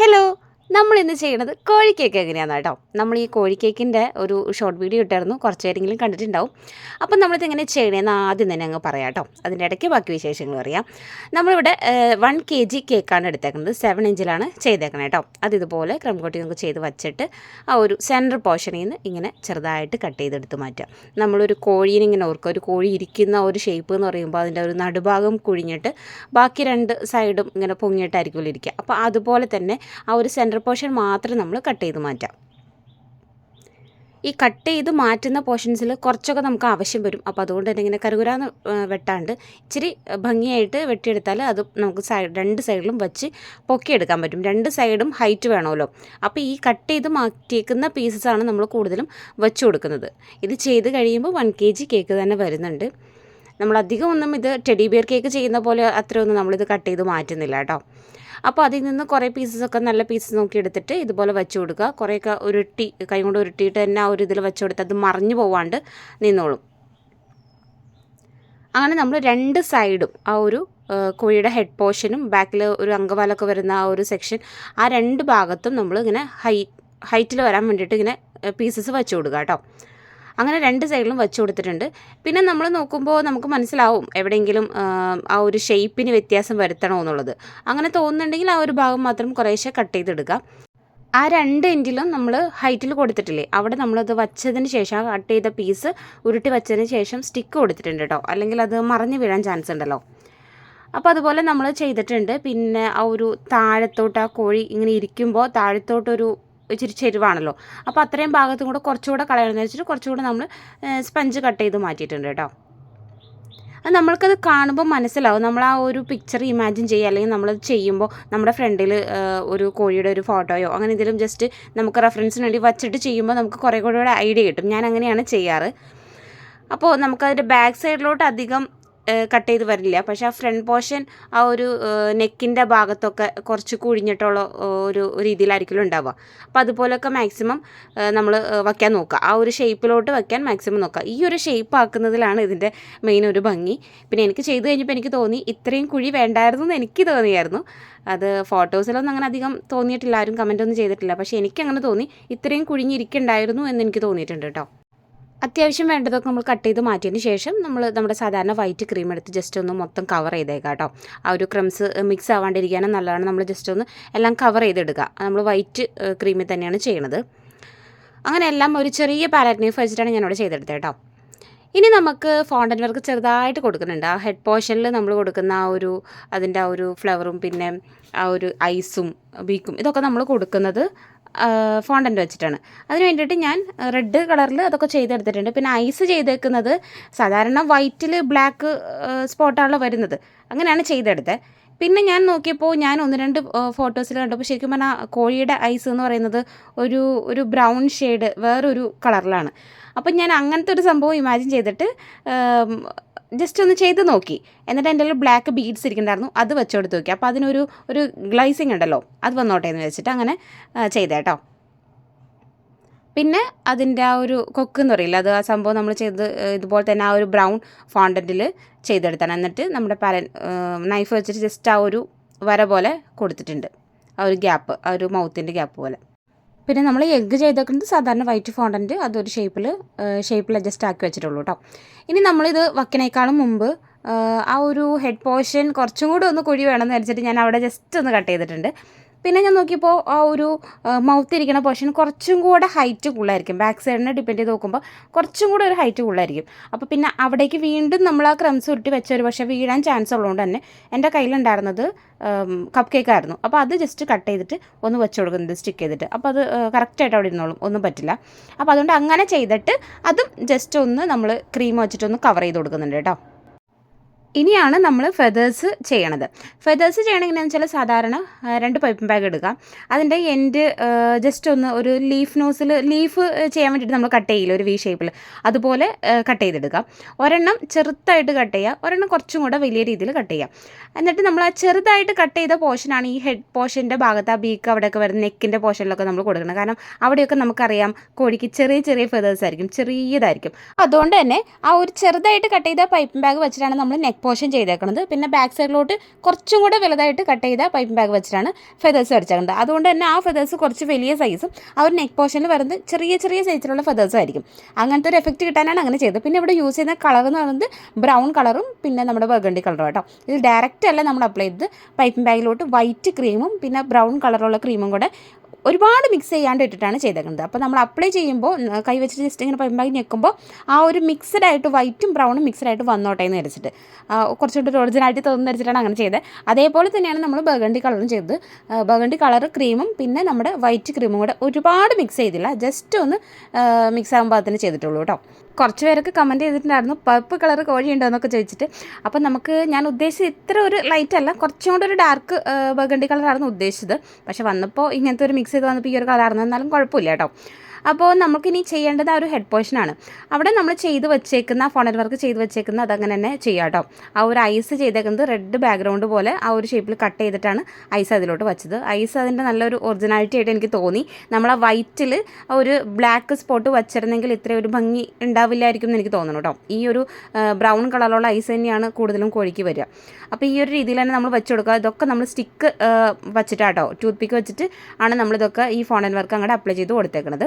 Hello. നമ്മൾ ഇന്ന് ചെയ്യണത് കോഴിക്കേക്ക് എങ്ങനെയാണെന്ന് കേട്ടോ. നമ്മൾ ഈ കോഴിക്കേക്കിന്റെ ഒരു ഷോർട്ട് വീഡിയോ ഇട്ടായിരുന്നു കുറച്ച് പേരെങ്കിലും കണ്ടിട്ടുണ്ടാവും. അപ്പം നമ്മളിത് എങ്ങനെ ചെയ്യണമെന്ന് ആദ്യം തന്നെ അങ്ങ് പറയാം കേട്ടോ. അതിന്റെ ഇടയ്ക്ക് ബാക്കി വിശേഷങ്ങൾ അറിയാം. നമ്മളിവിടെ വൺ കെ ജി കേക്കാണ് എടുത്തേക്കുന്നത്. സെവൻ ഇഞ്ചിലാണ് ചെയ്തേക്കണേ കേട്ടോ. അത് ഇതുപോലെ ക്രം കോട്ടി നമുക്ക് ചെയ്ത് വച്ചിട്ട് ആ ഒരു സെന്റർ പോർഷനിൽ നിന്ന് ഇങ്ങനെ ചെറുതായിട്ട് കട്ട് ചെയ്തെടുത്ത് മാറ്റുക. നമ്മളൊരു കോഴീനെ ഇങ്ങനെ ഓർക്കുക. ഒരു കോഴി ഇരിക്കുന്ന ഒരു ഷേപ്പ് എന്ന് പറയുമ്പോൾ അതിന്റെ ഒരു നടുഭാഗം കുഴിഞ്ഞിട്ട് ബാക്കി രണ്ട് സൈഡും ഇങ്ങനെ പൊങ്ങിയിട്ടായിരിക്കുമല്ലോ ഇരിക്കുക. അപ്പോൾ അതുപോലെ തന്നെ ആ ഒരു സെന്റർ പോർഷൻ മാത്രം നമ്മൾ കട്ട് ചെയ്ത് മാറ്റാം. ഈ കട്ട് ചെയ്ത് മാറ്റുന്ന പോർഷൻസിൽ കുറച്ചൊക്കെ നമുക്ക് ആവശ്യം വരും. അപ്പോൾ അതുകൊണ്ട് തന്നെ ഇങ്ങനെ കരുകുരാന്ന് വെട്ടാണ്ട് ഇച്ചിരി ഭംഗിയായിട്ട് വെട്ടിയെടുത്താൽ അത് നമുക്ക് സൈഡ് രണ്ട് സൈഡിലും വെച്ച് പൊക്കിയെടുക്കാൻ പറ്റും. രണ്ട് സൈഡും ഹൈറ്റ് വേണമല്ലോ. അപ്പോൾ ഈ കട്ട് ചെയ്ത് മാറ്റിയേക്കുന്ന പീസസാണ് നമ്മൾ കൂടുതലും വെച്ച് കൊടുക്കുന്നത്. ഇത് ചെയ്ത് കഴിയുമ്പോൾ വൺ കെ ജി കേക്ക് തന്നെ വരുന്നുണ്ട്. നമ്മൾ അധികം ഒന്നും ഇത് ടെഡി ബിയർ കേക്ക് ചെയ്യുന്ന പോലെ അത്രയൊന്നും നമ്മളിത് കട്ട് ചെയ്ത് മാറ്റുന്നില്ല കേട്ടോ. അപ്പോൾ അതിൽ നിന്ന് കുറേ പീസസൊക്കെ നല്ല പീസസ് നോക്കി എടുത്തിട്ട് ഇതുപോലെ വെച്ച് കൊടുക്കുക. കുറേയൊക്കെ ഉരുട്ടി കൈ കൊണ്ട് ഉരുട്ടിയിട്ട് തന്നെ ആ ഒരു ഇതിൽ വെച്ച് കൊടുത്ത് അത് മറിഞ്ഞു പോവാണ്ട് നിന്നോളും. അങ്ങനെ നമ്മൾ രണ്ട് സൈഡും ആ ഒരു കോഴിയുടെ ഹെഡ് പോർഷനും ബാക്കിൽ ഒരു അങ്കവാലൊക്കെ വരുന്ന ആ ഒരു സെക്ഷൻ ആ രണ്ട് ഭാഗത്തും നമ്മൾ ഇങ്ങനെ ഹൈ ഹൈറ്റിൽ വരാൻ വേണ്ടിയിട്ട് ഇങ്ങനെ പീസസ് വെച്ച് കൊടുക്കുക കേട്ടോ. അങ്ങനെ രണ്ട് സൈഡിലും വെച്ച് കൊടുത്തിട്ടുണ്ട്. പിന്നെ നമ്മൾ നോക്കുമ്പോൾ നമുക്ക് മനസ്സിലാവും എവിടെയെങ്കിലും ആ ഒരു ഷേപ്പിന് വ്യത്യാസം വരുത്തണോ എന്നുള്ളത്. അങ്ങനെ തോന്നുന്നുണ്ടെങ്കിൽ ആ ഒരു ഭാഗം മാത്രം കുറേശ്ശെ കട്ട് ചെയ്തെടുക്കുക ആ രണ്ട് എൻഡിലും നമ്മൾ ഹൈറ്റിൽ കൊടുത്തിട്ടില്ലേ അവിടെ നമ്മളത് വച്ചതിന് ശേഷം ആ കട്ട് ചെയ്ത പീസ് ഉരുട്ടി വച്ചതിന് ശേഷം സ്റ്റിക്ക് കൊടുത്തിട്ടുണ്ട് കേട്ടോ. അല്ലെങ്കിൽ അത് മറിഞ്ഞു വീഴാൻ ചാൻസ് ഉണ്ടല്ലോ. അപ്പോൾ അതുപോലെ നമ്മൾ ചെയ്തിട്ടുണ്ട്. പിന്നെ ആ ഒരു താഴത്തോട്ട് ആ കോഴി ഇങ്ങനെ ഇരിക്കുമ്പോൾ താഴത്തോട്ടൊരു ഇച്ചിരി ചെരുവാണല്ലോ. അപ്പോൾ അത്രയും ഭാഗത്തും കൂടെ കുറച്ചുകൂടെ കളയണമെന്ന് വെച്ചിട്ട് കുറച്ചുകൂടെ നമ്മൾ സ്പഞ്ച് കട്ട് ചെയ്ത് മാറ്റിയിട്ടുണ്ട് കേട്ടോ. അത് നമ്മൾക്കത് കാണുമ്പോൾ മനസ്സിലാവും. നമ്മൾ ആ ഒരു പിക്ചർ ഇമാജിൻ ചെയ്യുക അല്ലെങ്കിൽ നമ്മളത് ചെയ്യുമ്പോൾ നമ്മുടെ ഫ്രണ്ടിൽ ഒരു കോഴിയുടെ ഒരു ഫോട്ടോയോ അങ്ങനെ എന്തെങ്കിലും ജസ്റ്റ് നമുക്ക് റെഫറൻസിന് വേണ്ടി വച്ചിട്ട് ചെയ്യുമ്പോൾ നമുക്ക് കുറേ കൂടെ ഐഡിയ കിട്ടും. ഞാൻ അങ്ങനെയാണ് ചെയ്യാറ്. അപ്പോൾ നമുക്കതിന്റെ ബാക്ക് സൈഡിലോട്ട് അധികം കട്ട് ചെയ്ത് വരില്ല. പക്ഷെ ആ ഫ്രണ്ട് പോർഷൻ ആ ഒരു നെക്കിന്റെ ഭാഗത്തൊക്കെ കുറച്ച് കുഴിഞ്ഞിട്ടുള്ള ഒരു രീതിയിലായിരിക്കും ഉണ്ടാവുക. അപ്പോൾ അതുപോലെയൊക്കെ മാക്സിമം നമ്മൾ വയ്ക്കാൻ നോക്കുക. ആ ഒരു ഷേപ്പിലോട്ട് വയ്ക്കാൻ മാക്സിമം നോക്കുക. ഈ ഒരു ഷേപ്പ് ആക്കുന്നതിലാണ് ഇതിന്റെ മെയിൻ ഒരു ഭംഗി. പിന്നെ എനിക്ക് ചെയ്ത് കഴിഞ്ഞപ്പോൾ എനിക്ക് തോന്നി ഇത്രയും കുഴി വേണ്ടായിരുന്നു എന്ന് എനിക്ക് തോന്നിയായിരുന്നു. അത് ഫോട്ടോസിലൊന്നും അങ്ങനെ അധികം തോന്നിയിട്ടില്ല. ആരും കമന്റ് ഒന്നും ചെയ്തിട്ടില്ല. പക്ഷേ എനിക്കങ്ങനെ തോന്നി ഇത്രയും കുഴിഞ്ഞിരിക്കണ്ടായിരുന്നു എന്ന് എനിക്ക് തോന്നിയിട്ടുണ്ട് കേട്ടോ. അത്യാവശ്യം വേണ്ടതൊക്കെ നമ്മൾ കട്ട് ചെയ്ത് മാറ്റിയതിന് ശേഷം നമ്മൾ നമ്മുടെ സാധാരണ വൈറ്റ് ക്രീം എടുത്ത് ജസ്റ്റ് ഒന്ന് മൊത്തം കവർ ചെയ്തേക്കാം കേട്ടോ ആ ഒരു ക്രംസ് മിക്സ് ആവാണ്ടിരിക്കാനും നല്ലതാണ്. നമ്മൾ ജസ്റ്റ് ഒന്ന് എല്ലാം കവർ ചെയ്തെടുക്കുക. നമ്മൾ വൈറ്റ് ക്രീമിൽ തന്നെയാണ് ചെയ്യണത്. അങ്ങനെ എല്ലാം ഒരു ചെറിയ പാലറ്റ് നൈഫ് വെച്ചിട്ടാണ് ഞാനിവിടെ ചെയ്തെടുത്തത് കേട്ടോ ഇനി നമുക്ക് ഫോണ്ടൻ വർക്ക് ചെറുതായിട്ട് കൊടുക്കുന്നുണ്ട്. ആ ഹെഡ് പോർഷനിൽ നമ്മൾ കൊടുക്കുന്ന ആ ഒരു അതിന്റെ ആ ഒരു ഫ്ലവറും പിന്നെ ആ ഒരു ഐസും ബീക്കും ഇതൊക്കെ നമ്മൾ കൊടുക്കുന്നത് ഫോണ്ടന്റ് വെച്ചിട്ടാണ്. അതിന് വേണ്ടിയിട്ട് ഞാൻ റെഡ് കളറിൽ അതൊക്കെ ചെയ്തെടുത്തിട്ടുണ്ട്. പിന്നെ ഐസ് ചെയ്തേക്കുന്നത് സാധാരണ വൈറ്റിൽ ബ്ലാക്ക് സ്പോട്ടാണല്ലോ വരുന്നത്. അങ്ങനെയാണ് ചെയ്തെടുത്തത് പിന്നെ ഞാൻ നോക്കിയപ്പോൾ ഞാൻ ഒന്ന് രണ്ട് ഫോട്ടോസിൽ കണ്ടപ്പോൾ ശരിക്കും പറഞ്ഞാൽ കോഴിയുടെ ഐസ് എന്ന് പറയുന്നത് ഒരു ഒരു ബ്രൗൺ ഷെയ്ഡ് വേറൊരു കളറിലാണ് അപ്പം ഞാൻ അങ്ങനത്തെ ഒരു സംഭവം ഇമാജിൻ ചെയ്തിട്ട് ജസ്റ്റ് ഒന്ന് ചെയ്ത് നോക്കി. എന്നിട്ട് എന്റെ ഒരു ബ്ലാക്ക് ബീഡ്സ് ഇരിക്കുന്നുണ്ടായിരുന്നു. അത് വെച്ചെടുത്ത് നോക്കി. അപ്പോൾ അതിനൊരു ഒരു ഗ്ലൈസിങ് ഉണ്ടല്ലോ. അത് വന്നോട്ടെ എന്ന് വെച്ചിട്ട് അങ്ങനെ ചെയ്തേട്ടോ പിന്നെ അതിന്റെ ആ ഒരു കൊക്ക് എന്ന് പറയില്ല അത് ആ സംഭവം നമ്മൾ ചെയ്ത് ഇതുപോലെ തന്നെ ആ ഒരു ബ്രൗൺ ഫോണ്ടന്റിൽ ചെയ്തെടുത്താണ്. എന്നിട്ട് നമ്മുടെ പാരൻ നൈഫ് വെച്ചിട്ട് ജസ്റ്റ് ആ ഒരു വര പോലെ കൊടുത്തിട്ടുണ്ട്. ആ ഒരു ഗ്യാപ്പ് ആ ഒരു മൗത്തിന്റെ ഗ്യാപ്പ് പോലെ. പിന്നെ നമ്മൾ എഗ്ഗ് ചെയ്തേക്കുന്നത് സാധാരണ വൈറ്റ് ഫോണ്ടന്റ് അതൊരു ഷേപ്പിൽ ഷേപ്പിൽ അഡ്ജസ്റ്റ് ആക്കി വെച്ചിട്ടുള്ളൂ കേട്ടോ ഇനി നമ്മളിത് വക്കിനേക്കാളും മുമ്പ് ആ ഒരു ഹെഡ് പോർഷൻ കുറച്ചും കൂടി ഒന്ന് കുഴി വേണമെന്ന് വെച്ചിട്ട് ഞാൻ അവിടെ ജസ്റ്റ് ഒന്ന് കട്ട് ചെയ്തിട്ടുണ്ട്. പിന്നെ ഞാൻ നോക്കിയപ്പോൾ ആ ഒരു മൗത്ത് ഇരിക്കുന്ന പോർഷൻ കുറച്ചും കൂടെ ഹൈറ്റ് കൂടുതലായിരിക്കും. ബാക്ക് സൈഡിനെ ഡിപ്പെൻഡ് ചെയ്ത് നോക്കുമ്പോൾ കുറച്ചും കൂടെ ഒരു ഹൈറ്റ് കൂടുതലായിരിക്കും. അപ്പോൾ പിന്നെ അവിടേക്ക് വീണ്ടും നമ്മൾ ആ ക്രംസ് ഉരുട്ടി വെച്ച ഒരു പക്ഷേ വീഴാൻ ചാൻസ് ഉള്ളതുകൊണ്ട് തന്നെ എന്റെ കയ്യിലുണ്ടായിരുന്നത് കപ്പ് കേക്ക് ആയിരുന്നു. അപ്പോൾ അത് ജസ്റ്റ് കട്ട് ചെയ്തിട്ട് ഒന്ന് വെച്ച് കൊടുക്കുന്നത് സ്റ്റിക്ക് ചെയ്തിട്ട്. അപ്പോൾ അത് കറക്റ്റായിട്ട് അവിടെ ഇരുന്നോളും. ഒന്നും പറ്റില്ല. അപ്പോൾ അതുകൊണ്ട് അങ്ങനെ ചെയ്തിട്ട് അതും ജസ്റ്റ് ഒന്ന് നമ്മൾ ക്രീം വെച്ചിട്ടൊന്ന് കവർ ചെയ്ത് കൊടുക്കുന്നുണ്ട് കേട്ടോ. ഇനിയാണ് നമ്മൾ ഫെതേഴ്സ് ചെയ്യണത്. ഫെതേഴ്സ് ചെയ്യണമെങ്കിൽ വെച്ചാൽ സാധാരണ രണ്ട് പൈപ്പിംഗ് ബാഗ് എടുക്കുക അതിന്റെ എൻഡ് ജസ്റ്റ് ഒന്ന് ഒരു ലീഫ് നോസിൽ ലീഫ് ചെയ്യാൻ വേണ്ടിയിട്ട് നമ്മൾ കട്ട് ചെയ്യില്ല ഒരു വി ഷേപ്പിൽ അതുപോലെ കട്ട് ചെയ്തെടുക്കുക ഒരെണ്ണം ചെറുതായിട്ട് കട്ട് ചെയ്യുക ഒരെണ്ണം കുറച്ചും കൂടെ വലിയ രീതിയിൽ കട്ട് ചെയ്യാം എന്നിട്ട് നമ്മൾ ആ ചെറുതായിട്ട് കട്ട് ചെയ്ത പോർഷനാണ് ഈ ഹെഡ് പോർഷന്റെ ഭാഗത്ത് ആ ബീക്ക് അവിടെയൊക്കെ വരുന്ന നെക്കിന്റെ പോർഷനിലൊക്കെ നമ്മൾ കൊടുക്കണം കാരണം അവിടെയൊക്കെ നമുക്കറിയാം കോഴിക്ക് ചെറിയ ചെറിയ ഫെതേഴ്സ് ആയിരിക്കും ചെറിയതായിരിക്കും. അതുകൊണ്ട് തന്നെ ആ ഒരു ചെറുതായിട്ട് കട്ട് ചെയ്ത പൈപ്പിംഗ് ബാഗ് വെച്ചിട്ടാണ് നമ്മൾ നെക്ക് പോർഷൻ ചെയ്തേക്കുന്നത് പിന്നെ ബാക്ക് സൈഡിലോട്ട് കുറച്ചും കൂടെ വലുതായിട്ട് കട്ട് ചെയ്ത പൈപ്പിംഗ് ബാഗ് വെച്ചിട്ടാണ് ഫെതേഴ്സ് വരച്ചേക്കുന്നത് അതുകൊണ്ട് തന്നെ ആ ഫെതേഴ്സ് കുറച്ച് വലിയ സൈസും ആ ഒരു നെക്ക് പോർഷനിൽ വരുന്നത് ചെറിയ ചെറിയ സൈസിലുള്ള ഫെതേഴ്സ് ആയിരിക്കും. അങ്ങനത്തെ ഒരു എഫക്റ്റ് കിട്ടാനാണ് അങ്ങനെ ചെയ്തത്. പിന്നെ ഇവിടെ യൂസ് ചെയ്യുന്ന കളർ എന്ന് പറയുന്നത് ബ്രൗൺ കളറും പിന്നെ നമ്മുടെ ബർഗണ്ടി കളറും കേട്ടോ. ഇത് ഡയറക്റ്റ് അല്ല നമ്മൾ അപ്ലൈ ചെയ്തത്. പൈപ്പിംഗ് ബാഗിലോട്ട് വൈറ്റ് ക്രീമും പിന്നെ ബ്രൗൺ കളറുള്ള ക്രീമും കൂടെ ഒരുപാട് മിക്സ് ചെയ്യാണ്ട് ഇട്ടിട്ടാണ് ചെയ്തേക്കുന്നത്. അപ്പോൾ നമ്മൾ അപ്ലൈ ചെയ്യുമ്പോൾ കൈ വെച്ചിട്ട് ജസ്റ്റ് ഇങ്ങനെ പരമ്പാക്കി ഞെക്കുമ്പോൾ ആ ഒരു മിക്സഡ് ആയിട്ട് വൈറ്റും ബ്രൗണും മിക്സഡ് ആയിട്ട് വന്നോട്ടെ എന്ന് വിചാരിച്ചിട്ട്. കുറച്ചുകൂടി ഒരു ഒറിജിനാലിറ്റി തോന്നുന്ന വെച്ചിട്ടാണ് അങ്ങനെ ചെയ്തത്. അതേപോലെ തന്നെയാണ് നമ്മൾ ബഗണ്ടി കളറും ചെയ്തത്. ബഗണ്ടി കളർ ക്രീമും പിന്നെ നമ്മുടെ വൈറ്റ് ക്രീമും കൂടെ ഒരുപാട് മിക്സ് ചെയ്തില്ല. ജസ്റ്റ് ഒന്ന് മിക്സ് ആകുമ്പോൾ അതിന് ചെയ്തിട്ടുള്ളൂ കേട്ടോ. കുറച്ച് പേരൊക്കെ കമന്റ് ചെയ്തിട്ടുണ്ടായിരുന്നു പർപ്പ് കളർ കോഴിയുണ്ടോ? എന്നൊക്കെ ചോദിച്ചിട്ട്. അപ്പം നമുക്ക് ഞാൻ ഉദ്ദേശിച്ച ഇത്ര ഒരു ലൈറ്റ് അല്ല കുറച്ചും കൂടെ ഒരു ഡാർക്ക് ബഗണ്ടി കളറായിരുന്നു ഉദ്ദേശിച്ചത്. പക്ഷേ വന്നപ്പോൾ ഇങ്ങനത്തെ ഒരു മിക്സ് ചെയ്ത് വന്നപ്പോൾ ഈ ഒരു കളറായിരുന്നു എന്നാലും കുഴപ്പമില്ല കേട്ടോ. അപ്പോൾ നമുക്കിനി ചെയ്യേണ്ടത് ആ ഒരു ഹെഡ് പോർഷനാണ് അവിടെ നമ്മൾ ചെയ്ത് വെച്ചേക്കുന്ന ഫോണൽ വർക്ക് ചെയ്ത് വെച്ചേക്കുന്ന അതങ്ങനെ തന്നെ ചെയ്യാം കേട്ടോ. ആ ഒരു ഐസ് ചെയ്തേക്കുന്നത് റെഡ് ബാക്ക്ഗ്രൗണ്ട് പോലെ ആ ഒരു ഷേപ്പിൽ കട്ട് ചെയ്തിട്ടാണ് ഐസ് അതിലോട്ട് വെച്ചത്. ഐസ് അതിന്റെ നല്ലൊരു ഒറിജിനാലിറ്റി ആയിട്ട് എനിക്ക് തോന്നി. നമ്മൾ ആ വൈറ്റിൽ ഒരു ബ്ലാക്ക് സ്പോട്ട് വച്ചിരുന്നെങ്കിൽ ഇത്ര ഒരു ഭംഗി ഉണ്ടാവില്ലായിരിക്കും എന്ന് എനിക്ക് തോന്നുന്നു കേട്ടോ. ഈ ഒരു ബ്രൗൺ കളറുള്ള ഐസ് തന്നെയാണ് കൂടുതലും കോഴിക്ക് വരിക. അപ്പോൾ ഈ ഒരു രീതിയിൽ തന്നെ നമ്മൾ വെച്ച് കൊടുക്കുക. ഇതൊക്കെ നമ്മൾ സ്റ്റിക്ക് വെച്ചിട്ടാട്ടോ ടൂത്ത് പിക്ക് വെച്ചിട്ട് ആണ് നമ്മളിതൊക്കെ ഈ ഫോണൻ വർക്ക് അങ്ങോട്ട് അപ്ലൈ ചെയ്ത് കൊടുത്തേക്കുന്നത്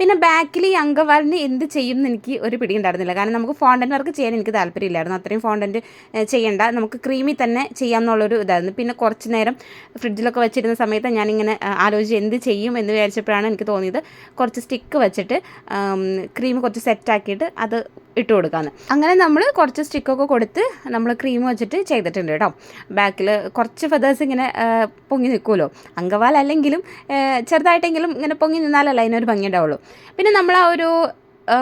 പിന്നെ ബാക്കിൽ ഈ അങ്കവാലിന് എന്ത് ചെയ്യും എന്ന് എനിക്ക് ഒരു പിടി ഉണ്ടായിരുന്നില്ല. കാരണം നമുക്ക് ഫോണ്ടന്റ് വർക്ക് ചെയ്യാൻ എനിക്ക് താല്പര്യമില്ലായിരുന്നു. അത്രയും ഫോണ്ടന്റ് ചെയ്യേണ്ട. നമുക്ക് ക്രീമി തന്നെ ചെയ്യാം എന്നുള്ളൊരു ഇതായിരുന്നു. പിന്നെ കുറച്ച് നേരം ഫ്രിഡ്ജിലൊക്കെ വെച്ചിരുന്ന സമയത്ത് ഞാനിങ്ങനെ ആലോചിച്ച് എന്ത് ചെയ്യും എന്ന് വിചാരിച്ചപ്പോഴാണ് എനിക്ക് തോന്നിയത് കുറച്ച് സ്റ്റിക്ക് വെച്ചിട്ട് ക്രീം കുറച്ച് സെറ്റാക്കിയിട്ട് അത് ഇട്ട് കൊടുക്കാമെന്ന് അങ്ങനെ നമ്മൾ കുറച്ച് സ്റ്റിക്കൊക്കെ കൊടുത്ത് നമ്മൾ ക്രീം വെച്ചിട്ട് ചെയ്തിട്ടുണ്ട് കേട്ടോ. ബാക്കിൽ കുറച്ച് ഫെതേഴ്സ് ഇങ്ങനെ പൊങ്ങി നിൽക്കുമല്ലോ അങ്കവാലല്ലെങ്കിലും ചെറുതായിട്ടെങ്കിലും ഇങ്ങനെ പൊങ്ങി നിന്നാലല്ല അതിനൊരു ഭംഗി ഉണ്ടാവുള്ളൂ. പിന്നെ നമ്മൾ ആ ഒരു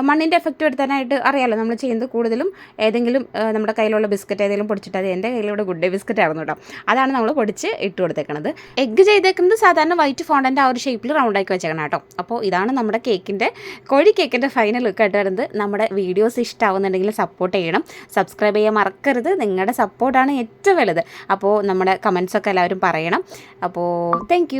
മണ്ണിന്റെ എഫക്റ്റ് വരുത്താനായിട്ട് അറിയാമല്ലോ നമ്മൾ ചെയ്യുന്നത് കൂടുതലും ഏതെങ്കിലും നമ്മുടെ കയ്യിലുള്ള ബിസ്ക്കറ്റ് ഏതെങ്കിലും പൊടിച്ചിട്ട് അത് എന്റെ കയ്യിലൂടെ ഗുഡ് ഡേ ബിസ്ക്കറ്റ് ആയിരുന്നു കേട്ടോ അതാണ് നമ്മൾ പൊടിച്ച് ഇട്ട് കൊടുത്തേക്കുന്നത് എഗ്ഗ് ചെയ്തേക്കുന്നത് സാധാരണ വൈറ്റ് ഫോണ്ടന്റെ ആ ഒരു ഷേപ്പിൽ റൗണ്ട് ആക്കി വെച്ചേക്കണം കേട്ടോ അപ്പോൾ ഇതാണ് നമ്മുടെ കേക്കിന്റെ കോഴി കേക്കിന്റെ ഫൈനൽ ലുക്ക് ആയിട്ട് വരുന്നത്. നമ്മുടെ വീഡിയോസ് ഇഷ്ടമാവുന്നുണ്ടെങ്കിൽ സപ്പോർട്ട് ചെയ്യണം. സബ്സ്ക്രൈബ് ചെയ്യാൻ മറക്കരുത്. നിങ്ങളുടെ സപ്പോർട്ടാണ് ഏറ്റവും വലുത്. അപ്പോൾ നമ്മുടെ കമൻസൊക്കെ എല്ലാവരും പറയണം. അപ്പോൾ താങ്ക്